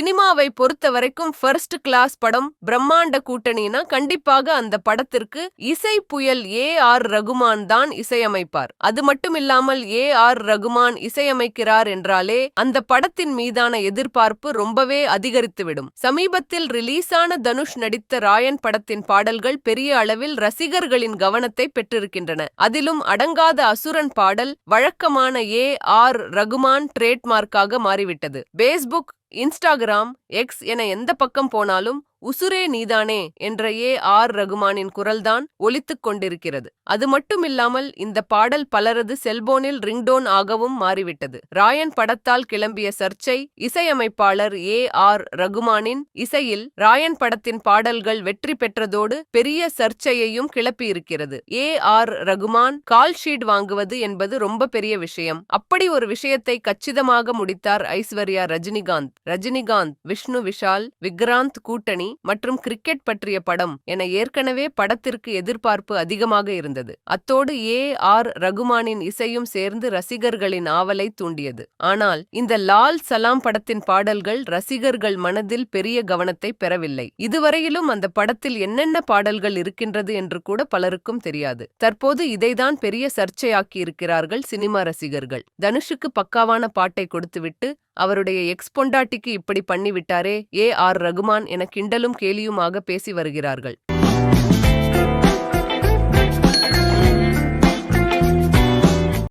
சினிமாவை பொறுத்த வரைக்கும் ஃபர்ஸ்ட் கிளாஸ் படம் பிரம்மாண்ட கூட்டணினா கண்டிப்பாக அந்த படத்திற்கு இசை புயல் ஏ ஆர் ரகுமான் தான் இசையமைப்பார். அது மட்டும் இல்லாமல் ஏ ஆர் ரகுமான் இசையமைக்கிறார் என்றாலே அந்த படத்தின் மீதான எதிர்பார்ப்பு ரொம்பவே அதிகரித்துவிடும். சமீபத்தில் ரிலீஸான தனுஷ் நடித்த ராயன் படத்தின் பாடல்கள் பெரிய அளவில் ரசிகர்களின் கவனத்தை பெற்றிருக்கின்றன. அதிலும் அடங்காத அசுரன் பாடல் வழக்கமான ஏ ஆர் ரகுமான் ட்ரேட்மார்க்காக மாறிவிட்டது. பேஸ்புக் இன்ஸ்டாகிராம் எக்ஸ் என எந்த பக்கம் போனாலும் உசுரே நீதானே என்ற ஏ ஆர் ரகுமானின் குரல்தான் ஒலித்துக் கொண்டிருக்கிறது. அது மட்டுமில்லாமல் இந்த பாடல் பலரது செல்போனில் ரிங்டோன் ஆகவும் மாறிவிட்டது. ராயன் படத்தால் கிளம்பிய சர்ச்சை இசையமைப்பாளர் ஏ ஆர் ரகுமானின் இசையில் ராயன் படத்தின் பாடல்கள் வெற்றி பெற்றதோடு பெரிய சர்ச்சையையும் கிளப்பியிருக்கிறது. A R Rahman call sheet வாங்குவது என்பது ரொம்ப பெரிய விஷயம். அப்படி ஒரு விஷயத்தை கச்சிதமாக முடித்தார் ஐஸ்வர்யா ரஜினிகாந்த். ரஜினிகாந்த் விஷ்ணு விஷால் விக்ராந்த் கூட்டணி மற்றும் கிரிக்கெட் பற்றிய படம் என ஏற்கனவே படத்திற்கு எதிர்பார்ப்பு அதிகமாக இருந்தது. அத்தோடு ஏ. ஆர். ரகுமானின் இசையும் சேர்ந்து ரசிகர்களின் ஆவலை தூண்டியது. ஆனால் இந்த லால் சலாம் படத்தின் பாடல்கள் ரசிகர்கள் மனதில் பெரிய கவனத்தை பெறவில்லை. இதுவரையிலும் அந்த படத்தில் என்னென்ன பாடல்கள் இருக்கின்றது என்று கூட பலருக்கும் தெரியாது. தற்போது இதைதான் பெரிய சர்ச்சையாக்கி இருக்கிறார்கள் சினிமா ரசிகர்கள். தனுஷுக்கு பக்காவான பாட்டை கொடுத்துவிட்டு அவருடைய எக்ஸ் பொண்டாட்டிக்கு இப்படி பண்ணிவிட்டாரே ஏ ஆர் ரகுமான் என கிண்டலும் கேலியுமாக பேசி வருகிறார்கள்.